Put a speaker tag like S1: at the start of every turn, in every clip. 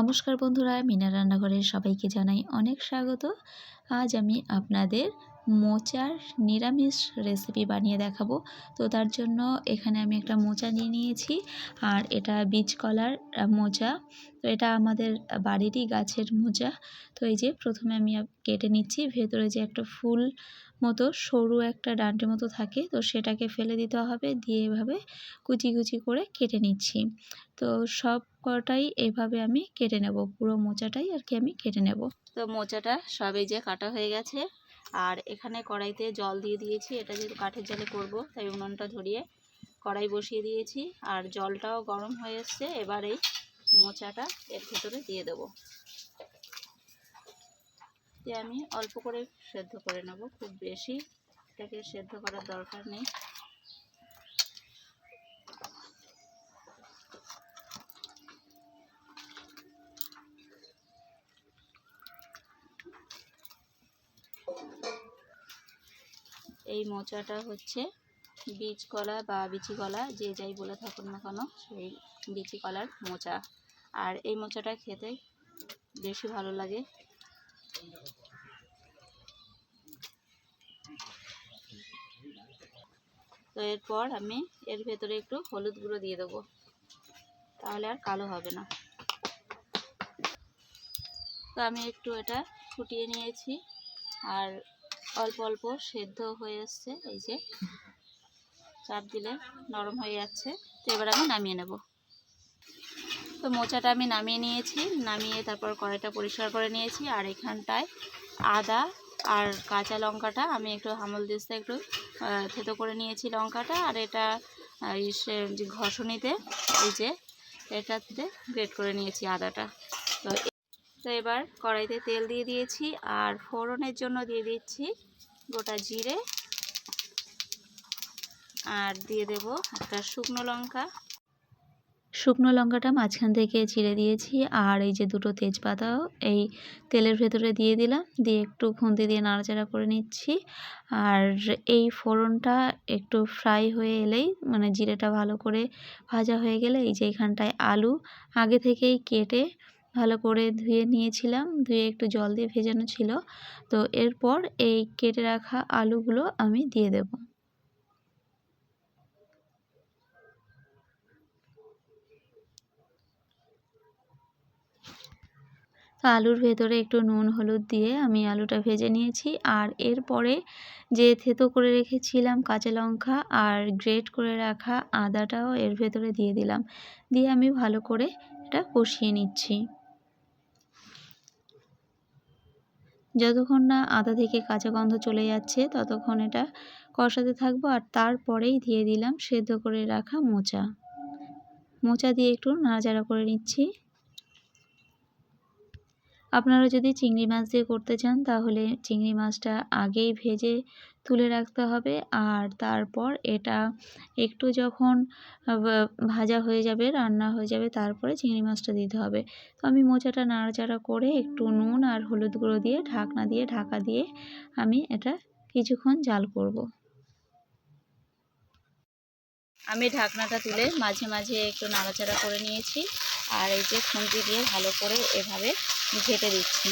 S1: নমস্কার বন্ধুরা, মিনা রান্নাঘরের সবাইকে জানাই অনেক স্বাগত। আজ আমি আপনাদের মোচার নিরামিষ রেসিপি বানিয়ে দেখাবো। তো তার জন্য এখানে আমি একটা মোচা নিয়ে নিয়েছি আর এটা বীজ কলার মোচা। তো এটা আমাদের বাড়িরই গাছের মোচা। তো এই যে প্রথমে আমি কেটে নিচ্ছি, ভেতরে যে একটা ফুল মতো সরু একটা ডান্টের মতো থাকে, তো সেটাকে ফেলে দিতে হবে, দিয়ে এভাবে কুচি কুচি করে কেটে নিচ্ছি। তো সব কটাই এভাবে আমি কেটে নেব, পুরো মোচাটাই আর কি আমি কেটে নেব। তো মোচাটা সবই যে কাটা হয়ে গেছে, আর এখানে কড়াইতে জল দিয়ে দিয়েছি, এটা যেহেতু কাঠের জলে করব, তাই উনুনটা ধরিয়ে কড়াই বসিয়ে দিয়েছি, আর জলটাও গরম হয়ে এসছে, এবার এই মোচাটা এর ভেতরে দিয়ে দেবো। দিয়ে আমি অল্প করে সেদ্ধ করে নেব, খুব বেশি এটাকে সেদ্ধ করার দরকার নেই। এই মোচাটা হচ্ছে বীজ কলা বা বিচি কলা, যে যাই বলে থাকুন না কেন, সেই বিচি কলার মোচা। আর এই মোচাটা খেতে বেশি ভালো লাগে। তো এরপর আমি এর ভেতরে একটু হলুদ গুঁড়ো দিয়ে দেবো। তাহলে আর কালো হবে না। তো আমি একটু এটা ফুটিয়ে নিয়েছি। আর অল্প অল্প সেদ্ধ হয়ে এসছে, এই যে চাপ দিলে নরম হয়ে যাচ্ছে। তো এবার আমি নামিয়ে নেব। তো মোচাটা আমি নামিয়ে নিয়েছি। নামিয়ে তারপর কড়াইটা পরিষ্কার করে নিয়েছি। আর এখানটায় আদা আর কাঁচা লঙ্কাটা আমি একটু হামল দিস্তে একটু থেতো করে নিয়েছি লঙ্কাটা। আর এটা যে ঘষণিতে, এই যে এটাতে গ্রেট করে নিয়েছি আদাটা। তো তো এবার কড়াইতে তেল দিয়ে দিয়েছি। আর ফোড়নের জন্য দিয়ে দিচ্ছি গোটা জিরে। আর দিয়ে দেব একটা শুকনো লঙ্কা। শুকনো লঙ্কাটা মাঝখান থেকে চিড়ে দিয়েছি আর এই যে দুটো তেজপাতাও এই তেলের ভেতরে দিয়ে দিলাম, দিয়ে একটু খুন্তি দিয়ে নাড়াচাড়া করে নিচ্ছি। আর এই ফোড়নটা একটু ফ্রাই হয়ে এলেই মানে জিরেটা ভালো করে ভাজা হয়ে গেলে এই যে এখানটায় আলু আগে থেকেই কেটে ভালো করে ধুয়ে নিয়েছিলাম, ধুয়ে একটু জল দিয়ে ভেজানো ছিল। তো এরপর এই কেটে রাখা আলুগুলো আমি দিয়ে দেব। আলুর ভেতরে একটু নুন, হলুদ দিয়ে আমি আলুটা ভেজে নিয়েছি। আর এরপরে যে থেতো করে রেখেছিলাম কাঁচা লঙ্কা আর গ্রেট করে রাখা আদাটাও এর ভেতরে দিয়ে দিলাম। দিয়ে আমি ভালো করে এটা কষিয়ে নিচ্ছি। যতক্ষণ না আদা থেকে কাঁচা গন্ধ চলে যাচ্ছে, ততক্ষণ এটা কষাতে থাকব। আর তারপরেই দিয়ে দিলাম সেদ্ধ করে রাখা মোচা। মোচা দিয়ে একটু নাড়াচাড়া করে নিচ্ছি। আপনারা যদি চিংড়ি মাছ দিয়ে করতে চান, তাহলে চিংড়ি মাছটা আগেই ভেজে তুলে রাখতে হবে। আর তারপর এটা একটু যখন ভাজা হয়ে যাবে, রান্না হয়ে যাবে, তারপরে চিংড়ি মাছটা দিতে হবে। তো আমি মোচাটা নাড়াচাড়া করে একটু নুন আর হলুদ গুঁড়ো দিয়ে, ঢাকনা দিয়ে, ঢাকা দিয়ে আমি এটা কিছুক্ষণ জাল করব। আমি ঢাকনাটা তুলে মাঝে মাঝে একটু নাড়াচাড়া করে নিয়েছি। আর এই যে খুন্তি দিয়ে ভালো করে এভাবে ঘেটে দিচ্ছি।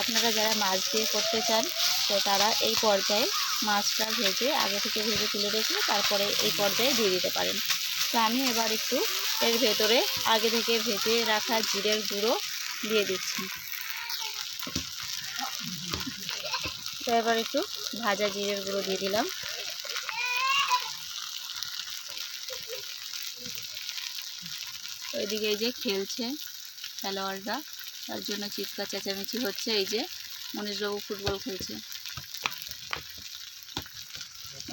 S1: আপনারা যারা মাছ দিয়ে করতে চান, তো তারা এই পর্যায়ে মাছটা ভেজে আগে থেকে ভেজে তুলে রেখে তারপরে এই পর্যায়ে দিয়ে দিতে পারেন। তো আমি এবার একটু এর ভেতরে আগে থেকে ভেজে রাখা জিরের গুঁড়ো দিয়ে দিচ্ছি। তো এবার একটু ভাজা জিরের গুঁড়ো দিয়ে দিলাম। ওইদিকে এই যে খেলছে খেলোয়াড়রা। তার জন্য চিৎকার, চেঁচামেচি হচ্ছে। এই যে মনীশবাবু ফুটবল খেলছে।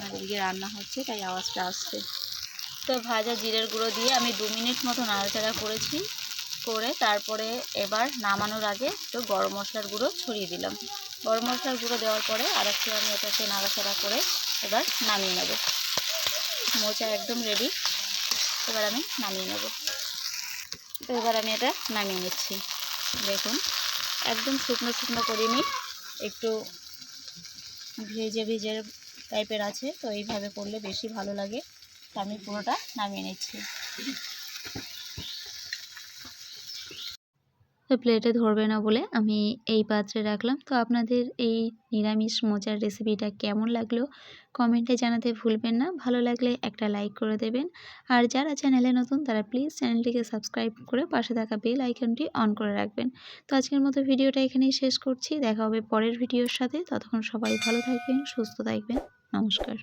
S1: এদিকে রান্না হচ্ছে, তাই আওয়াজটা আসছে। তো ভাজা জিরের গুঁড়ো দিয়ে আমি দু মিনিট মতো নাড়াচাড়া করেছি, করে তারপরে এবার নামানোর আগে একটু গরম মশলার গুঁড়ো ছড়িয়ে দিলাম। গরম মশলার গুঁড়ো দেওয়ার পরে আর একটু আমি এটাকে নাড়াচাড়া করে এবার নামিয়ে নেব। মোচা একদম রেডি এবার আমি নামিয়ে নেব। তো এবার আমি এটা নামিয়ে নিচ্ছি। দেখুন, একদম শুকনো শুকনো করিনি, একটু ভেজে ভেজে টাইপের আছে, তো এইভাবে করলে বেশি ভালো লাগে। তো আমি পুরোটা নামিয়ে নিচ্ছি। তো প্লেটে ধরবে না বলে আমি এই পাত্রে রাখলাম। তো আপনাদের এই নিরামিষ মোচার রেসিপিটা কেমন লাগল কমেন্টে জানাতে ভুলবেন না। ভালো লাগলে একটা লাইক করে দেবেন। আর যারা চ্যানেলে নতুন, তারা প্লিজ চ্যানেলটিকে সাবস্ক্রাইব করে পাশে থাকা বেল আইকনটি অন করে রাখবেন। তো আজকের মতো ভিডিওটা এখানেই শেষ করছি। দেখা হবে পরের ভিডিওর সাথে। ততক্ষণ সবাই ভালো থাকবেন, সুস্থ থাকবেন। নমস্কার।